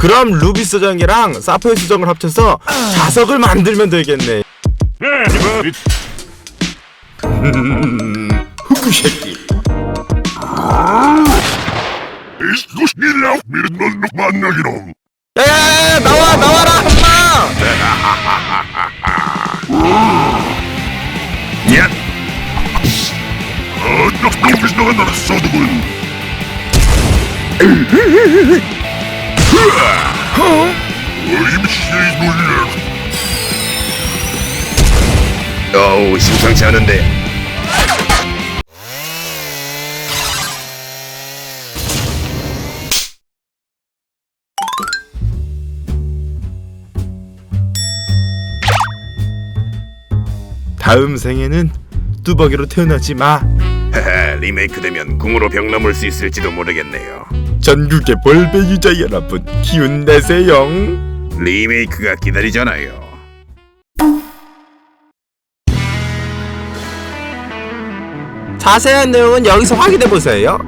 그럼 루비 수정이랑 사포의 수정을 합쳐서 자석을 만들면 되겠네. 흑구 새끼. 야야야 나와 나와라 한마. 야! 어, 넉넉히 나간다 서두군 임시의 어우 심상치 않은데 다음 생에는 뚜벅이로 태어나지 마. 헤헤 리메이크 되면 궁으로 벽 넘을 수 있을지도 모르겠네요 전국의 유저 여러분 기운 내세요. 리메이크가 기다리잖아요 자세한 내용은 여기서 확인해 보세요.